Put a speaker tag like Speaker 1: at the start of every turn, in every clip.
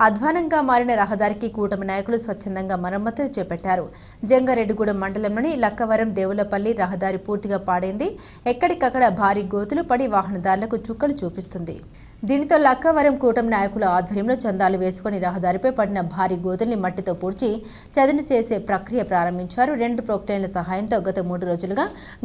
Speaker 1: అధ్వానంగా మారిన రహదారికి కూటమి నాయకులు స్వచ్ఛందంగా మరమ్మతులు చేపట్టారు. జంగారెడ్డిగూడెం మండలంలోని లక్కవరం దేవులపల్లి రహదారి పూర్తిగా పాడైంది. ఎక్కడికక్కడ భారీ గోతులు పడి వాహనదారులకు చుక్కలు చూపిస్తుంది. దీనితో లక్కవరం కూటమి నాయకుల ఆధ్వర్యంలో చందాలు వేసుకుని రహదారిపై పడిన భారీ గోతుల్ని మట్టితో పూడ్చి చదును చేసే ప్రక్రియ ప్రారంభించారు. రెండు ప్రొక్లైన్ల సహాయంతో గత మూడు రోజులుగా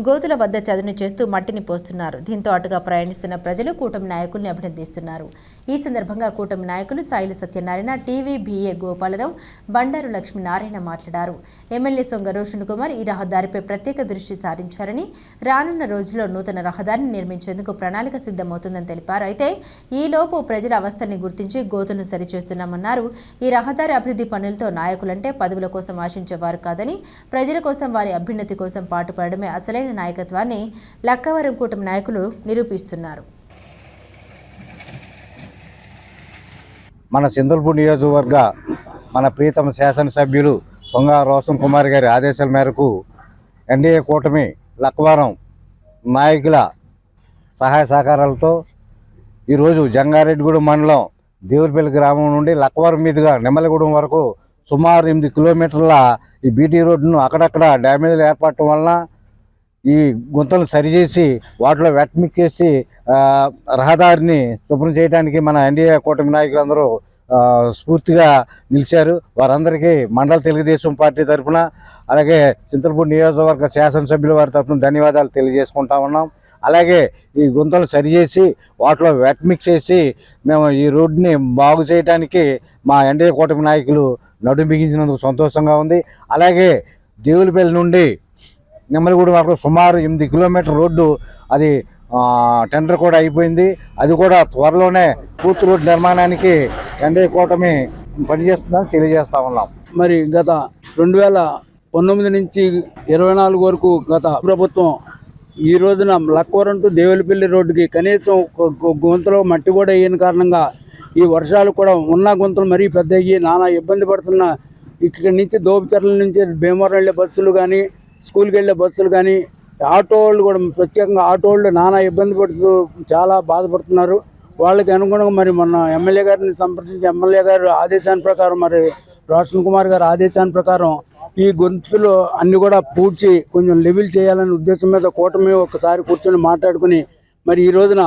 Speaker 1: గోతుల వద్ద చదును చేస్తూ మట్టిని పోస్తున్నారు. దీంతో అటుగా ప్రయాణిస్తున్న ప్రజలు కూటమి నాయకుల్ని అభినందిస్తున్నారు. ఈ సందర్భంగా కూటమి నాయకులు సాయిల Satyanarayana T V B A Gopalarao Bandaru Lakshminarayana మాట్లాడారు. ఎమ్మెల్యే సొంగ రోషన్ కుమార్ ఈ రహదారిపై ప్రత్యేక దృష్టి సారించారని రానున్న రోజుల్లో నూతన రహదారిని నిర్మించేందుకు ప్రణాళిక సిద్ధమవుతుందని తెలిపారు. అయితే ఈలోపు ప్రజల అవస్థల్ని గుర్తించి గోతులను సరిచేస్తున్నామన్నారు. ఈ రహదారి అభివృద్ధి పనులతో నాయకులంటే పదవుల కోసం ఆశించేవారు కాదని ప్రజల కోసం వారి అభ్యున్నతి కోసం పాటుపడమే అసలైన నాయకత్వాన్ని లక్కవరం కూటమి నాయకులు నిరూపిస్తున్నారు.
Speaker 2: మన సింధుల్పూర్ నియోజకవర్గ మన ప్రీతమ శాసనసభ్యులు సొంగ రోషన్ కుమార్ గారి ఆదేశాల మేరకు ఎన్డీఏ కూటమి లక్వరం నాయకుల సహాయ సహకారాలతో ఈరోజు జంగారెడ్డిగూడెం మండలం దేవులపల్లి గ్రామం నుండి లక్వరం మీదుగా నెమ్మలగూడెం వరకు సుమారు ఎనిమిది కిలోమీటర్ల ఈ బీటీ రోడ్డును అక్కడక్కడ డ్యామేజీలు ఏర్పడటం వలన ఈ గుంతలు సరిచేసి వాటిలో వెట్మిక్కేసి రహదారిని శుభ్రం చేయడానికి మన ఎన్డీఏ కూటమి నాయకులందరూ స్ఫూర్తిగా నిలిచారు. వారందరికీ మండల తెలుగుదేశం పార్టీ తరఫున అలాగే చింతలపూడి నియోజకవర్గ శాసనసభ్యుల వారి తరఫున ధన్యవాదాలు తెలియజేసుకుంటా ఉన్నాం. అలాగే ఈ గుంతలు సరిచేసి వాటిలో వెట్ మిక్స్ చేసి మేము ఈ రోడ్డుని బాగు చేయడానికి మా ఎన్డీఏ కూటమి నాయకులు నడు బిగించినందుకు సంతోషంగా ఉంది. అలాగే దేవులపల్లి నుండి నెమ్మదిగూడెం వరకు సుమారు ఎనిమిది కిలోమీటర్ రోడ్డు అది టెండర్ కూడా అయిపోయింది. అది కూడా త్వరలోనే పూర్తి రోడ్డు నిర్మాణానికి ఎన్డీఏ కూటమి పనిచేస్తుందని తెలియజేస్తా ఉన్నాం.
Speaker 3: మరి గత రెండు వేల పంతొమ్మిది నుంచి ఇరవై నాలుగు వరకు గత ప్రభుత్వం ఈ రోజున లక్వరం టు దేవులపల్లి రోడ్డుకి కనీసం గుంతలో మట్టి కూడా వేయని కారణంగా ఈ వర్షాలు కూడా ఉన్న గుంతలు మరీ పెద్ద అయ్యి నానా ఇబ్బంది పడుతున్న ఇక్కడి నుంచి దోపిచర్ల నుంచి భీమవరం వెళ్ళే బస్సులు కానీ స్కూల్కి వెళ్ళే బస్సులు కానీ ఆటో వాళ్ళు కూడా ప్రత్యేకంగా ఆటో వాళ్ళు నానా ఇబ్బంది పడుతూ చాలా బాధపడుతున్నారు. వాళ్ళకి అనుగుణంగా మరి మొన్న ఎమ్మెల్యే గారిని సంప్రదించి ఎమ్మెల్యే గారు ఆదేశాన్ని ప్రకారం మరి రోషన్ కుమార్ గారు ఆదేశాన్ని ప్రకారం ఈ గొంతులు అన్ని కూడా పూడ్చి కొంచెం లెవెల్ చేయాలనే ఉద్దేశం మీద కూటమి ఒకసారి కూర్చొని మాట్లాడుకుని మరి ఈ రోజున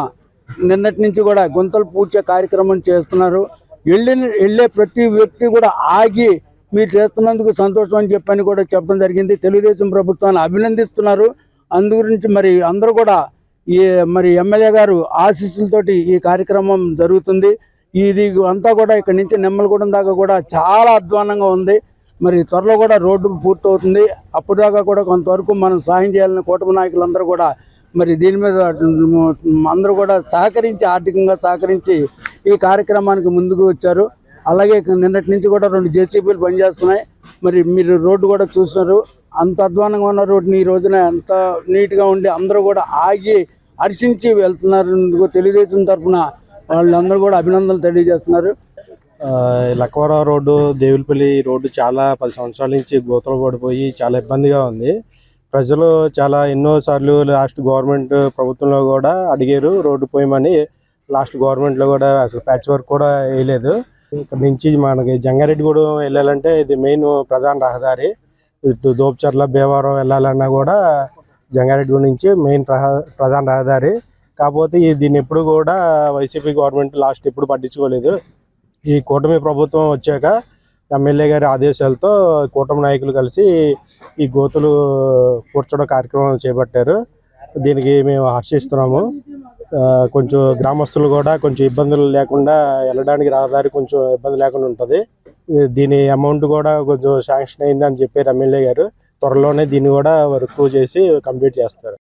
Speaker 3: నిన్నటి నుంచి కూడా గుంతలు పూడ్చే కార్యక్రమం చేస్తున్నారు. వెళ్ళిన వెళ్ళే ప్రతి వ్యక్తి కూడా ఆగి మీరు చేస్తున్నందుకు సంతోషం అని చెప్పని కూడా చెప్పడం జరిగింది. తెలుగుదేశం ప్రభుత్వాన్ని అభినందిస్తున్నారు. అందు గురించి మరి అందరూ కూడా ఈ మరి ఎమ్మెల్యే గారు ఆశీస్సులతోటి ఈ కార్యక్రమం జరుగుతుంది. ఇది అంతా కూడా ఇక్కడ నుంచి నిమ్మలగూడెం దాకా కూడా చాలా అధ్వానంగా ఉంది. మరి త్వరలో కూడా రోడ్డు పూర్తవుతుంది. అప్పటిదాకా కూడా కొంతవరకు మనం సాయం చేయాలని కూటమి నాయకులందరూ కూడా మరి దీని మీద అందరూ కూడా సహకరించి ఆర్థికంగా సహకరించి ఈ కార్యక్రమానికి ముందుకు వచ్చారు. అలాగే నిన్నటి నుంచి కూడా రెండు జేసీబీలు పనిచేస్తున్నాయి. మరి మీరు రోడ్డు కూడా చూస్తున్నారు. అంత అధ్వానంగా ఉన్న రోడ్డుని ఈ రోజున ఎంత నీట్గా ఉండి అందరూ కూడా ఆగి హర్షించి వెళ్తున్నారు తెలుగుదేశం తరఫున వాళ్ళందరూ కూడా అభినందనలు తెలియజేస్తున్నారు.
Speaker 4: లక్వరా రోడ్డు దేవులపల్లి రోడ్డు చాలా పది సంవత్సరాల నుంచి గోతలు పడిపోయి చాలా ఇబ్బందిగా ఉంది. ప్రజలు చాలా ఎన్నో సార్లు లాస్ట్ గవర్నమెంట్ ప్రభుత్వంలో కూడా అడిగారు రోడ్డు పోయమని. లాస్ట్ గవర్నమెంట్లో కూడా అసలు ప్యాచ్ వర్క్ కూడా వేయలేదు. ఇక్కడ నుంచి మనకి జంగారెడ్డిగూడెం వెళ్ళాలంటే ఇది మెయిన్ ప్రధాన రహదారి. ఇటు దోపచర్ల భీమవరం వెళ్ళాలన్నా కూడా జంగారెడ్డిగూడెం నుంచి మెయిన్ ప్రధాన రహదారి. కాకపోతే దీన్ని ఎప్పుడు కూడా వైసీపీ గవర్నమెంట్ లాస్ట్ ఎప్పుడు పట్టించుకోలేదు. ఈ కూటమి ప్రభుత్వం వచ్చాక ఎమ్మెల్యే గారి ఆదేశాలతో కూటమి నాయకులు కలిసి ఈ గోతులు కూర్చోడం కార్యక్రమం చేపట్టారు. దీనికి మేము హర్షిస్తున్నాము. కొంచెం గ్రామస్తులు కూడా కొంచెం ఇబ్బందులు లేకుండా వెళ్ళడానికి రహదారి కొంచెం ఇబ్బంది లేకుండా ఉంటుంది. దీని అమౌంట్ కూడా కొంచెం శాంక్షన్ అయిందని చెప్పారు ఎమ్మెల్యే గారు. త్వరలోనే దీన్ని కూడా వర్క్ చేసి కంప్లీట్ చేస్తారు.